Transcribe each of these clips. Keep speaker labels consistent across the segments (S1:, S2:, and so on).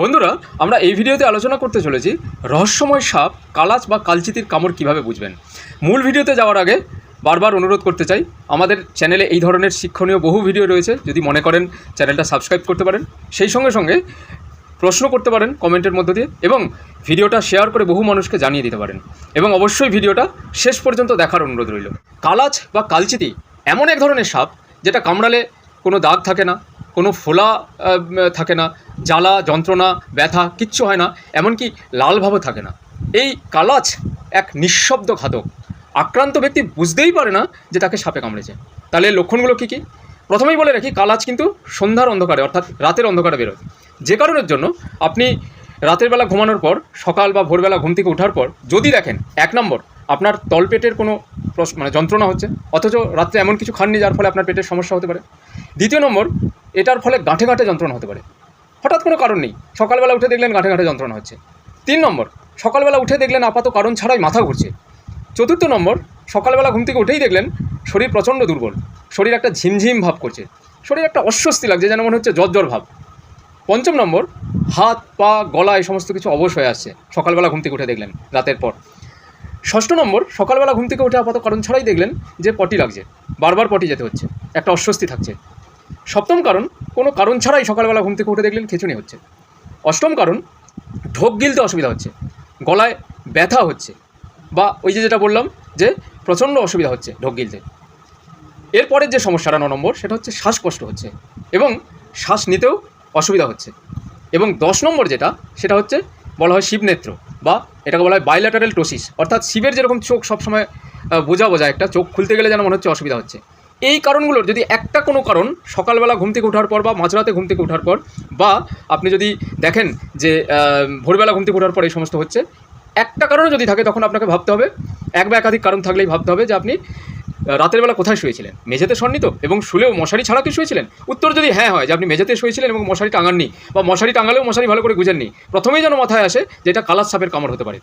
S1: বন্ধুরা, আমরা এই ভিডিওতে আলোচনা করতে চলেছি রহস্যময় সাপ, কালাচ বা কালচিতির কামড় কীভাবে বুঝবেন। মূল ভিডিওতে যাওয়ার আগে বারবার অনুরোধ করতে চাই, আমাদের চ্যানেলে এই ধরনের শিক্ষণীয় বহু ভিডিও রয়েছে, যদি মনে করেন চ্যানেলটা সাবস্ক্রাইব করতে পারেন। সেই সঙ্গে সঙ্গে প্রশ্ন করতে পারেন কমেন্টের মধ্য দিয়ে এবং ভিডিওটা শেয়ার করে বহু মানুষকে জানিয়ে দিতে পারেন। এবং অবশ্যই ভিডিওটা শেষ পর্যন্ত দেখার অনুরোধ রইল। কালাচ বা কালচিতি এমন এক ধরনের সাপ, যেটা কামড়ালে কোনো দাগ থাকে না কোনো ফোলা থাকে না, জ্বালা, যন্ত্রণা, ব্যথা, কিচ্ছু হয় না, এমনকি লালভাবও থাকে না। এই কালাচ এক নিঃশব্দ ঘাতক। আক্রান্ত ব্যক্তি বুঝতেই পারে না যে তাকে সাপে কামড়েছে। তাহলে লক্ষণগুলো কী কী? প্রথমেই বলে রাখি, কালাচ কিন্তু সন্ধ্যার অন্ধকারে, অর্থাৎ রাতের অন্ধকারে বেরোয়। যে কারণের জন্য আপনি রাতের বেলা ঘুমানোর পর, সকাল বা ভোরবেলা ঘুম থেকে ওঠার পর, যদি দেখেন, এক নম্বর, আপনার তলপেটের কোনো প্রশ- মানে যন্ত্রণা হচ্ছে, অথচ রাত্রে এমন কিছু খাননি যার ফলে আপনার পেটের সমস্যা হতে পারে। দ্বিতীয় নম্বর এটার ফলে গাঁঠে গাঁঠে যন্ত্রণা হতে পারে। হঠাৎ কোনো কারণ নেই। সকালবেলা উঠে দেখলেন গাঁঠে গাঁঠে যন্ত্রণা হচ্ছে। তিন নম্বর, সকালবেলা উঠে দেখলেন আপাত কারণ ছাড়াই মাথা ঘুরছে। চতুর্থ নম্বর, সকালবেলা ঘুম থেকে উঠেই দেখলেন শরীর প্রচণ্ড দুর্বল। শরীর একটা ঝিমঝিম ভাব করছে। শরীর একটা অস্বস্তি লাগছে, যেন মনে হচ্ছে জ্বর ভাব। পঞ্চম নম্বর, হাত, পা, গলা, এই সমস্ত কিছু অবশ হয়ে আসছে। সকালবেলা ঘুম থেকে উঠে দেখলেন রাতের পর। ষষ্ঠ নম্বর, সকালবেলা ঘুম থেকে উঠে আপাতত কারণ ছাড়াই দেখলেন যে পটি লাগছে। বারবার পটি যেতে হচ্ছে। একটা অস্বস্তি থাকছে। সপ্তম কারণ, কোনো কারণ ছাড়াই সকালবেলা ঘুম থেকে উঠে দেখলেন খিঁচুনি হচ্ছে। অষ্টম কারণ, ঢোক গিলতে অসুবিধা হচ্ছে, গলায় ব্যথা হচ্ছে, বা ওই যে যেটা বললাম যে প্রচণ্ড অসুবিধা হচ্ছে ঢোক গিলতে। এরপরের যে সমস্যাটা ন নম্বর, সেটা হচ্ছে শ্বাসকষ্ট হচ্ছে এবং শ্বাস নিতেও অসুবিধা হচ্ছে। এবং দশ নম্বর যেটা, সেটা হচ্ছে বলা হয় শিবনেত্র, বা এটাকে বলা হয় বাইল্যাটারাল টোসিস অর্থাৎ শিবের যেরকম চোখ সবসময় বোঝা বোঝা একটা, চোখ খুলতে গেলে যেন মনে হচ্ছে অসুবিধা হচ্ছে। এই কারণগুলোর যদি একটা কোনো কারণ সকালবেলা ঘুম থেকে ওঠার পর বা মাঝরাতে ঘুম থেকে ওঠার পর বা আপনি যদি দেখেন যে ভোরবেলা ঘুম থেকে ওঠার পর এই সমস্ত হচ্ছে, একটা কারণে যদি থাকে তখন আপনাকে ভাবতে হবে। এক বা একাধিক কারণ থাকলেই ভাবতে হবে যে আপনি রাতের বেলা কোথায় শুয়েছিলেন? মেঝেতে সন্নিত এবং শুলেও মশারি ছাড়া কি শুয়েছিলেন? উত্তর যদি হ্যাঁ হয় যে আপনি মেঝেতে শুয়েছিলেন এবং মশারি টাঙাননি বা মশারি টাঙালেও মশারি ভালো করে গুজেননি, প্রথমেই যেন মাথায় আসে যে এটা কালার সাপের কামড় হতে পারে।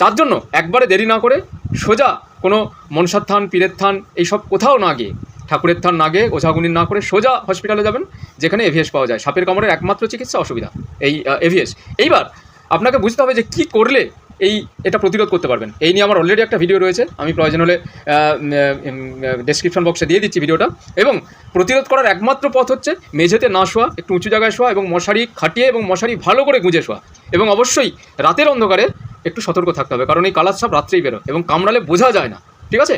S1: তার জন্য একবারে দেরি না করে সোজা কোনো মনসার থান পীরের থান এইসব কোথাও না গিয়ে ঠাকুরের থান না গিয়ে ওঝাগুনির না করে সোজা হসপিটালে যাবেন, যেখানে এভিএস পাওয়া যায়। সাপের কামড়ের একমাত্র চিকিৎসা অসুবিধা, এই এভিএস এইবার আপনাকে বুঝতে হবে যে কি করলে এই, এটা প্রতিরোধ করতে পারবেন। এই নিয়ে আমার অলরেডি একটা ভিডিও রয়েছে। আমি প্রয়োজন হলে ডেসক্রিপশন বক্সে দিয়ে দিচ্ছি ভিডিওটা এবং প্রতিরোধ করার একমাত্র পথ হচ্ছে মেঝেতে না শোয়া, একটু উঁচু জায়গায় শোয়া এবং মশারি খাটিয়ে এবং মশারি ভালো করে গুঁজে শোয়া। এবং অবশ্যই রাতের অন্ধকারে একটু সতর্ক থাকতে হবে, কারণ এই কালার সব রাত্রেই বেরো এবং কামড়ালে বোঝা যায় না, ঠিক আছে?